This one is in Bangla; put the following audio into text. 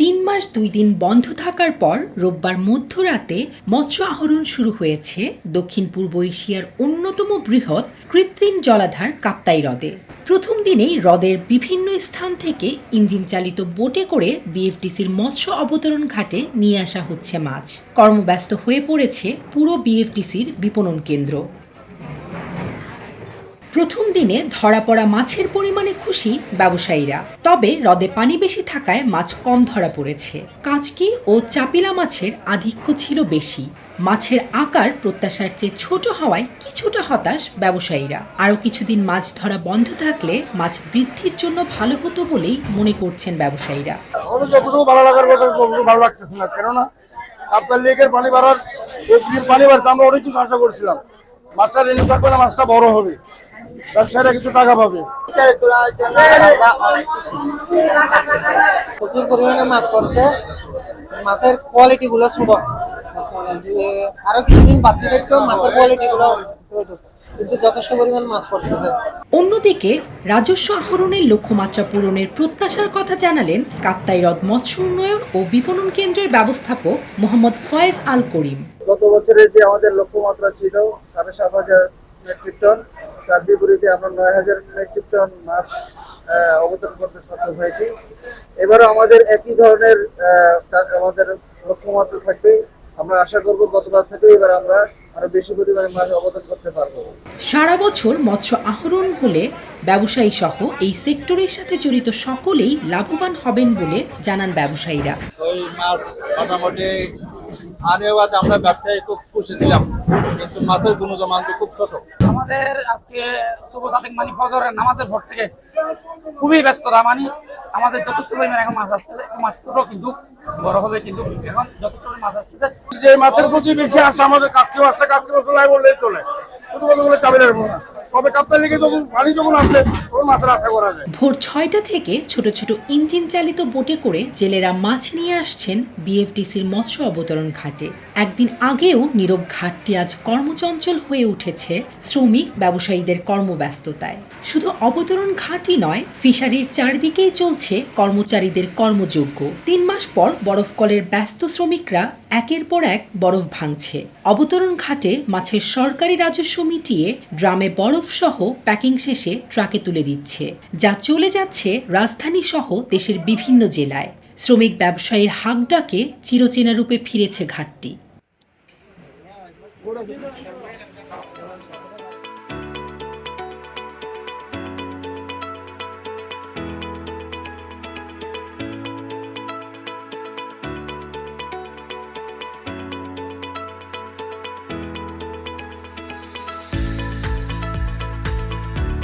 তিন মাস দুই দিন বন্ধ থাকার পর রোববার মধ্যরাতে মৎস্য আহরণ শুরু হয়েছে দক্ষিণ পূর্ব এশিয়ার অন্যতম বৃহৎ কৃত্রিম জলাধার কাপ্তাই হ্রদে। প্রথম দিনেই হ্রদের বিভিন্ন স্থান থেকে ইঞ্জিন চালিত বোটে করে বিএফটিসির মৎস্য অবতরণ ঘাটে নিয়ে আসা হচ্ছে মাছ। কর্মব্যস্ত হয়ে পড়েছে পুরো বিএফটিসির বিপণন কেন্দ্র। প্রথম দিনে ধরা পড়া মাছের পরিমাণে খুশি ব্যবসায়ীরা। তবে হ্রদে পানি বেশি থাকায় মাছ কম ধরা পড়েছে। কাচকি ও চাপিলা মাছের আধিক্য ছিল বেশি। মাছের আকার প্রত্যাশার চেয়ে ছোট হওয়ায় কিছুটা হতাশ ব্যবসায়ীরা। আরও কিছুদিন মাছ ধরা বন্ধ থাকলে মাছ বৃদ্ধির জন্য ভালো হতো বলেই মনে করছেন ব্যবসায়ীরা। আমরা অনেক কিছু আশা করছিলাম। মাছটা রেনু থাকবে না, মাছটা বড় হবে। ব্যবসায়ীরা কিছু টাকা পাবে। প্রচুর পরিমাণে মাছ পড়ছে। মাছের কোয়ালিটি গুলো ছোট আরও কিছুদিন বাদ দিয়ে দেখতো মাছের কোয়ালিটি গুলো কিন্তু যথেষ্ট পরিমাণ মাছ পড়তেছে। অন্যদিকে রাজস্ব আহরণের লক্ষ্যমাত্রা পূরণের প্রত্যাশার কথা জানালেন কাপ্তাই হ্রদ মৎস্য উন্নয়ন ও বিপণন কেন্দ্রের ব্যবস্থাপক মোহাম্মদ ফয়েজ আল করিম। গত বছরের যে আমাদের লক্ষ্যমাত্রা ছিল সাড়ে সাত হাজার মেট্রিক টন তার বিপরীতে আমরা নয় হাজার মেট্রিক টন মাছ অবতরণ করতে সক্ষম হয়েছি। এবারও আমাদের একই ধরনের আমাদের লক্ষ্যমাত্রা থাকবে। আমরা আশা করব গতবার থেকে এবার আমরা আরও বেশি পরিমাণে মাছ অবতরণ করতে পারব। সারা বছর মৎস্য আহরণ হলে ব্যবসায়ী সহ এই সেক্টরের সাথে জড়িত সকলেই লাভবান হবেন বলে জানান ব্যবসায়ীরা। ওই মাছ মোটামুটি আনেওয়াজ আমরা ব্যবসায়ী খুব খুশি ছিলাম। কিন্তু মাছের গুণমান তো খুব ছোট। আমাদের আজকে শুভ সাতেক মানে ফজরের নামাজের ভোর থেকে খুবই ব্যস্ততা মানে আমাদের যথেষ্ট পরিমাণে এখন মাছ আসতেছে। মাছ ছোট কিন্তু বড় হবে কিন্তু। এখন যথেষ্ট পরিমাণে মাছ আসতেছে। যে মাছের প্রতি বেশি আসে আমাদের কাজকে মাছটা কাজকে মাছ নাই বললেই চলে। শুধু কথা বলে চাবি রাখব না। তবে লেগে যখন পানি যখন আসে, তখন মাছের আশা করা যায়। ভোর ছয়টা থেকে ছোট ছোট ইঞ্জিন চালিত বোটে করে জেলেরা মাছ নিয়ে আসছেন বিএফটিসির মৎস্য অবতরণ ঘাটে। একদিন আগেও নীরব ঘাটটি আজ কর্মচঞ্চল হয়ে উঠেছে শ্রমিক ব্যবসায়ীদের কর্মব্যস্ততায়। শুধু অবতরণ ঘাটই নয়, ফিশারির চারদিকেই চলছে কর্মচারীদের কর্মযোগ্য তিন মাস পর বরফকলের ব্যস্ত শ্রমিকরা একের পর এক বরফ ভাঙছে। অবতরণ ঘাটে মাছের সরকারি রাজস্ব মিটিয়ে ড্রামে বরফ সহ প্যাকিং শেষে ট্রাকে তুলে দিচ্ছে, যা চলে যাচ্ছে রাজধানী সহ দেশের বিভিন্ন জেলায়। শ্রমিক ব্যবসায়ীর হাক ডাকে চিরচেনা রূপে ফিরেছে ঘাটটি